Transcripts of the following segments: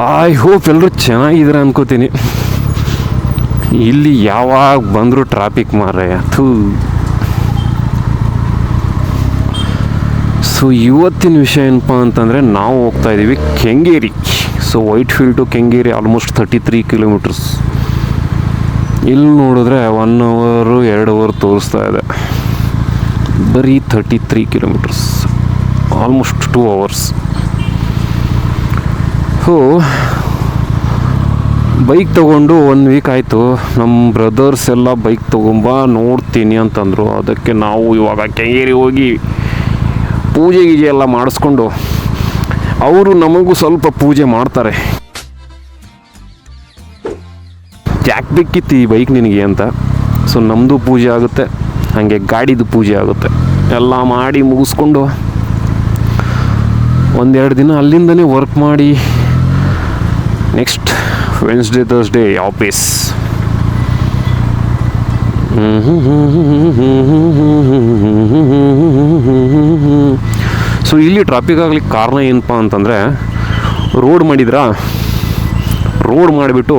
I hope ಎಲ್ಲರೂ ಚೆನ್ನಾಗಿದ್ದೀರ ಅನ್ಕೋತೀನಿ. ಇಲ್ಲಿ ಯಾವಾಗ ಬಂದರೂ ಟ್ರಾಫಿಕ್ ಮಾರ್ರೆ, ಥೂ. ಸೊ ಇವತ್ತಿನ ವಿಷಯ ಏನಪ್ಪ ಅಂತಂದರೆ, ನಾವು ಹೋಗ್ತಾ ಇದ್ದೀವಿ Kengeri. So Whitefield to Kengeri almost thirty three kilometres ಇಲ್ಲಿ ನೋಡಿದ್ರೆ ಒನ್ ಅವರು ಎರಡು ಅವರ್ ತೋರಿಸ್ತಾ ಇದೆ. ಬರೀ thirty three kilometres almost two hours so bike ತೊಗೊಂಡು ಒನ್ ವೀಕ್ ಆಯಿತು. ನಮ್ಮ ಬ್ರದರ್ಸ್ ಎಲ್ಲ ಬೈಕ್ ತೊಗೊಂಬ ನೋಡ್ತೀನಿ ಅಂತಂದರು. ಅದಕ್ಕೆ ನಾವು ಇವಾಗ ಕೆಂಗೇರಿ ಹೋಗಿ ಪೂಜೆ ಗೀಜೆ ಎಲ್ಲ ಮಾಡಿಸ್ಕೊಂಡು, ಅವರು ನಮಗೂ ಸ್ವಲ್ಪ ಪೂಜೆ ಮಾಡ್ತಾರೆ. ಯಾಕೆ ಬೇಕಿತ್ತು ಈ ಬೈಕ್ ನಿನಗೆ ಅಂತ. ಸೊ ನಮ್ಮದು ಪೂಜೆ ಆಗುತ್ತೆ. ಹಾಗೆ ಗಾಡಿದು ಪೂಜೆ ಆಗುತ್ತೆ. ಎಲ್ಲ ಮಾಡಿ ಮುಗಿಸ್ಕೊಂಡು ಒಂದೆರಡು ದಿನ ಅಲ್ಲಿಂದನೇ ವರ್ಕ್ ಮಾಡಿ next Wednesday Thursday office so ಇಲ್ಲಿ ಟ್ರಾಫಿಕ್ ಆಗ್ಲಿಕ್ಕೆ ಕಾರಣ ಏನಪ್ಪ ಅಂತಂದರೆ ರೋಡ್ ಮಾಡಿದ್ರಾ? ರೋಡ್ ಮಾಡಿಬಿಟ್ಟು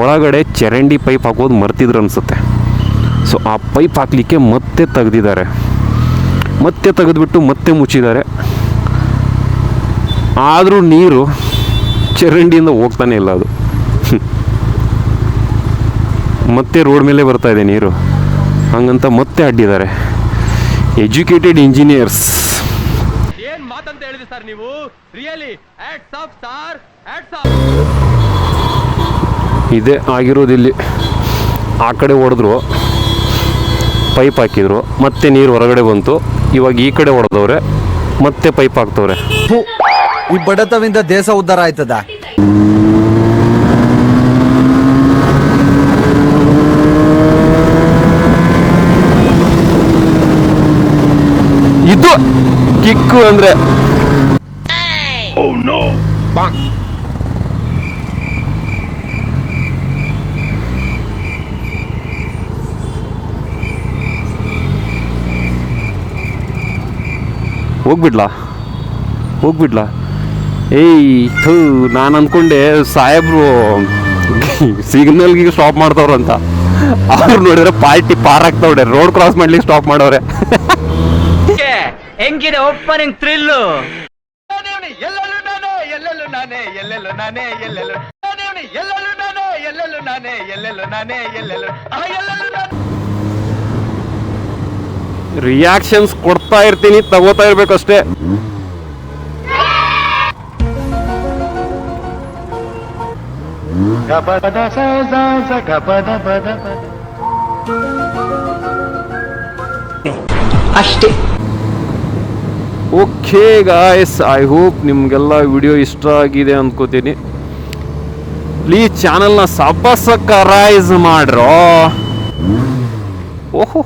ಒಳಗಡೆ ಚರಂಡಿ ಪೈಪ್ ಹಾಕೋದು ಮರ್ತಿದ್ರು ಅನಿಸುತ್ತೆ. ಸೊ ಆ ಪೈಪ್ ಹಾಕಲಿಕ್ಕೆ ಮತ್ತೆ ತೆಗೆದಿದ್ದಾರೆ. ಮತ್ತೆ ತೆಗೆದುಬಿಟ್ಟು ಮತ್ತೆ ಮುಚ್ಚಿದ್ದಾರೆ. ಆದರೂ ನೀರು ಚರಂಡಿಯಿಂದ ಹೋಗ್ತಾನೆ ಇಲ್ಲ ಅದು. ಮತ್ತೆ ರೋಡ್ ಮೇಲೆ ಬರ್ತಾ ಇದೆ ನೀರು. ಹಂಗಂತ ಮತ್ತೆ ಅಡ್ಡಿದ್ದಾರೆ. ಎಜುಕೇಟೆಡ್ ಇಂಜಿನಿಯರ್ಸ್ ಏನ್ ಮಾತಂತ ಹೇಳಿದ್ರಿ ಸರ್ ನೀವು? Really sir of star hats off ಇದೇ ಆಗಿರೋದಿಲ್ಲಿ. ಆ ಕಡೆ ಹೊಡೆದ್ರು ಪೈಪ್ ಹಾಕಿದ್ರು ಮತ್ತೆ ನೀರು ಹೊರಗಡೆ ಬಂತು. ಇವಾಗ ಈ ಕಡೆ ಹೊಡೆದವ್ರೆ ಮತ್ತೆ ಪೈಪ್ ಹಾಕ್ತವ್ರೆ. ಈ ಬಡತವಿಂದ ದೇಶ ಉದ್ಧಾರ ಆಯ್ತದ? ಇದು ಕಿಕ್ಕು ಅಂದ್ರೆ. ಹೋಗ್ಬಿಡ್ಲಾ? ಹೋಗ್ಬಿಡ್ಲಾ? ಏಯ್ ಥೂ ನಾನು ಅಂದ್ಕೊಂಡೆ ಸಾಹೇಬ್ರು ಸಿಗ್ನಲ್ಗೆ ಸ್ಟಾಪ್ ಮಾಡ್ತವ್ರು ಅಂತ. ಅವ್ರು ನೋಡಿದ್ರೆ ಪಾರ್ಟಿ ಪಾರ್ ಆಗ್ತವ್ರೆ ರೋಡ್ ಕ್ರಾಸ್ ಮಾಡ್ಲಿಕ್ಕೆ ಸ್ಟಾಪ್ ಮಾಡವ್ರೆ. ಹೆಂಗಿದೆ ಓಪನಿಂಗ್ ಥ್ರಿಲ್ಲು ಎಲ್ಲೆಲ್ಲೂ ನಾನೇ ಎಲ್ಲೆಲ್ಲೂ ನಾನೇ ಎಲ್ಲೆಲ್ಲೂ ನಾನೇ ಎಲ್ಲೆಲ್ಲೂ ಎಲ್ಲೆಲ್ಲೂ ನಾನೇ ಎಲ್ಲೆಲ್ಲೂ ನಾನೇ ಎಲ್ಲೆಲ್ಲೂ ನಾನೇ ಎಲ್ಲೆಲ್ಲೂ ಆ, ಎಲ್ಲೆಲ್ಲೂ ನಾನೇ ರಿಯಾಕ್ಷನ್ಸ್ ಕೊಡ್ತಾ ಇರ್ತೀನಿ ತಗೋತಾ ಇರ್ಬೇಕಷ್ಟೇ. ಅಷ್ಟೇ. ಓಕೆ ಗಾಯ್ಸ್ ಐ ಹೋಪ್ ನಿಮಗೆಲ್ಲ ವಿಡಿಯೋ ಇಷ್ಟ ಆಗಿದೆ ಅಂದ್ಕೋತೀನಿ ಪ್ಲೀಸ್ ಚಾನಲ್ನ ಸಬಸಕರೈಸ್ ಮಾಡ್ರೋ. ಓಹೋ